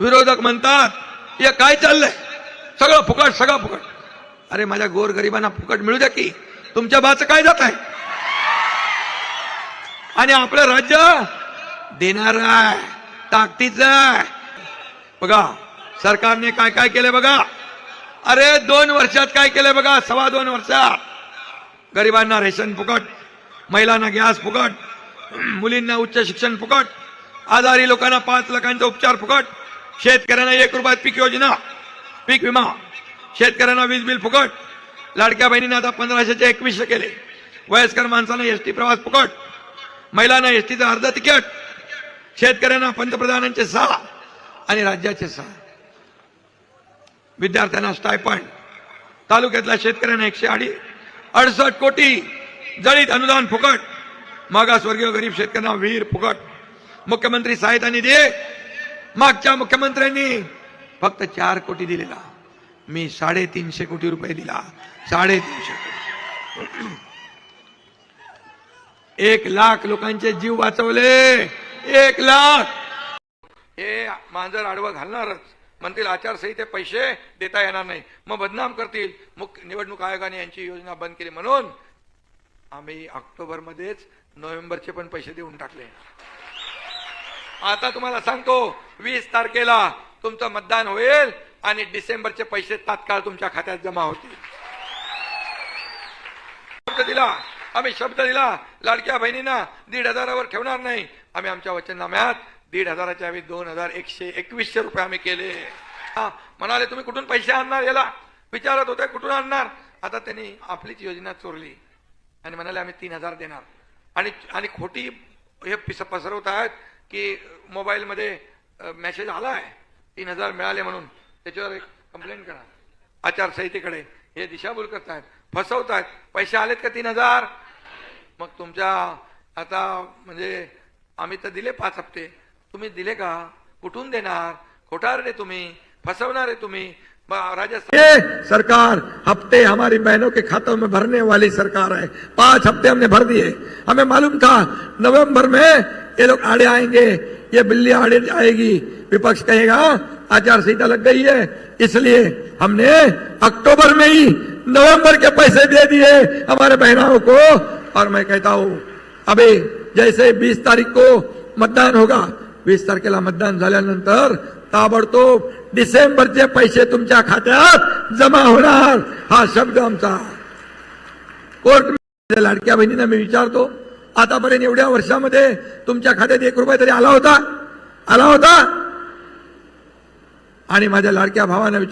विरोधक म्हणतात हे काय चाललंय? सगळं फुकट सगळं फुकट. अरे माझ्या गोर गरिबांना फुकट मिळू द्या की. तुमच्या बाच काय जात आहे? आणि आपलं राज्य देणार आहे ताकदीचं आहे. बघा सरकारने काय काय केलंय बघा? अरे दोन वर्षात काय केलंय बघा? सव्वा दोन वर्षात. गरिबांना रेशन फुकट महिलांना गॅस फुकट मुलींना उच्च शिक्षण फुकट आजारी लोकांना पाच लाखांचा उपचार फुकट शेतकऱ्यांना एक रुपयात पीक योजना पीक विमा. शेतकऱ्यांना वीज बिल फुकट. लाडक्या बहिणीने आता पंधराशेचे एकवीसशे केले. वयस्कर माणसांना एसटी प्रवास फुकट. महिलांना एसटीचं अर्ध तिकीट. शेतकऱ्यांना पंतप्रधानांचे सहा आणि राज्याचे सहा. विद्यार्थ्यांना स्टायपंड तालुक्यातल्या शेतकऱ्यांना एकशे अडी अडसष्ट कोटी जळीत अनुदान फुकट. मागासवर्गीय गरीब शेतकऱ्यांना विहीर फुकट. मुख्यमंत्री सहायता निधी. मागच्या मुख्यमंत्र्यांनी फक्त चार कोटी दिलेला. मी साडेतीनशे कोटी रुपये दिला. साडेतीनशे कोटी. एक लाख लोकांचे जीव वाचवले. एक लाख. हे मांजर आडवं घालणारच. म्हणतील आचारसंहिते पैसे देता येणार नाही. मग बदनाम करतील मुख्य निवडणूक आयोगाने यांची योजना बंद केली म्हणून आम्ही ऑक्टोबरमध्येच नोव्हेंबरचे पण पैसे देऊन टाकले. आता तुम्हाला सांगतो वीस तारखेला तुमचं मतदान होईल आणि डिसेंबरचे पैसे तात्काळ तुमच्या खात्यात जमा होतील. शब्द दिला. आम्ही शब्द दिला. लाडक्या बहिणींना दीड हजारावर ठेवणार नाही. आम्ही आमच्या वचननाम्यात दीड हजाराच्या आम्ही दोन हजार एकशे एकवीसशे रुपये आम्ही केले. हा, म्हणाले तुम्ही कुठून पैसे आणणार याला? विचारत होते कुठून आणणार? आता त्यांनी आपलीच योजना चोरली. आणि म्हणाले आम्ही तीन हजार देणार. आणि आणि खोटी हे पिस पसरवत आहेत. की मोबाईलमध्ये मेसेज आला आहे तीन हजार मिळाले म्हणून त्याच्यावर एक कंप्लेंट करा. आचारसंहितेकडे हे दिशाभूल करतायत फसवतायत. पैसे आलेत का तीन हजार? मग तुमच्या आता म्हणजे आम्ही तर दिले पाच हप्ते. तुम्ही दिले का? कुठून देणार? खोटारडे तुम्ही? फसवणारे तुम्ही? राजस्थान सरकार हफ्ते हमारी बहनों के खातों में भरने वाली सरकार है। पांच हफ्ते हमने भर दिए। हमें मालूम था नवंबर में ये लोग आड़े आएँगे, ये बिल्ली आड़े आएगी। विपक्ष कहेगा, आचार संहिता लग गई है, इसलिए हमने अक्टूबर में ही नवंबर के पैसे दे दिए हमारे बहनों को। और मैं कहता हूँ, अभी जैसे 20 तारीख को मतदान होगा वीस तारखेला मतदान झाल्यानंतर ताबडतोब डिसेंबरचे पैसे तुमच्या खात्यात जमा होणार हा, शब्द आमचा कोर्ट लाडक्या बहिणींना मी विचारतो आतापर्यंत एवढ्या वर्षामध्ये तुमच्या खात्यात एक रुपया तरी आला होता? आला होता? आणि माझ्या लाडक्या भावानं विचार